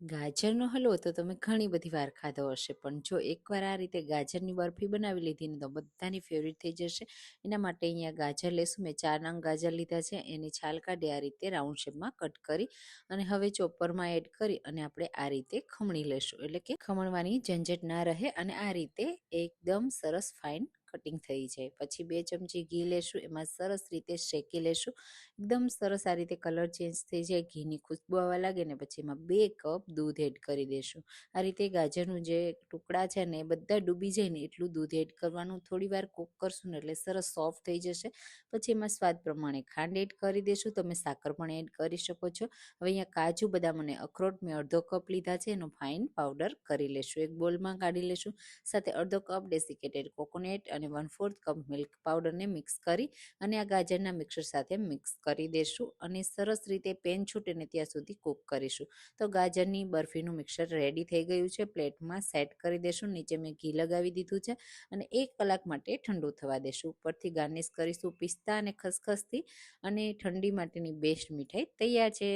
ગાજરનો હલવો તો તમે ઘણી બધી વાર ખાધો હશે, પણ જો એકવાર આ રીતે ગાજરની બરફી બનાવી લીધી ને તો બધાની ફેવરિટ થઈ જશે. એના માટે અહીંયા ગાજર લેશું. મેં ચાર નંગ ગાજર લીધા છે. એની છાલ કાઢી આ રીતે રાઉન્ડ શેપમાં કટ કરી અને હવે ચોપરમાં એડ કરી અને આપણે આ રીતે ખમણી લેશું. એટલે કે ખમણવાની ઝંઝટ ના રહે અને આ રીતે એકદમ સરસ ફાઇન કટિંગ થઈ જાય. પછી બે ચમચી ઘી લેશું, એમાં સરસ રીતે શેકી લેશું. એકદમ સરસ આ રીતે કલર ચેન્જ થઈ જાય, ઘીની ખુશ્બુ આવવા લાગે ને પછી એમાં બે કપ દૂધ એડ કરી દેશું. આ રીતે ગાજરનું જે ટુકડા છે ને એ બધા ડૂબી જાય ને એટલું દૂધ એડ કરવાનું થોડી વાર કૂક કરશું ને એટલે સરસ સોફ્ટ થઈ જશે. પછી એમાં સ્વાદ પ્રમાણે ખાંડ એડ કરી દેશું. તમે સાકર પણ એડ કરી શકો છો. હવે અહીંયા કાજુ, બદામ અને અખરોટ મેં અડધો કપ લીધા છે. એનો ફાઇન પાવડર કરી લેશું. એક બોલમાં કાઢી લેશું. સાથે અડધો cup desiccated coconut one fourth cup milk પાવડરને mix કરી અને આ ગાજરના મિક્સર સાથે મિક્સ કરી દેશું અને સરસ રીતે પેન છૂટે ને ત્યાં સુધી કૂક કરીશું. તો ગાજરની બરફીનું મિક્સર રેડી થઈ ગયું છે. પ્લેટમાં સેટ કરી દેશું. નીચે મેં ઘી લગાવી દીધું છે અને એક કલાક માટે ઠંડુ થવા દેશું. ઉપરથી ગાર્નિશ કરીશું પિસ્તા અને ખસખસથી અને ઠંડી માટેની બેસ્ટ મીઠાઈ તૈયાર છે.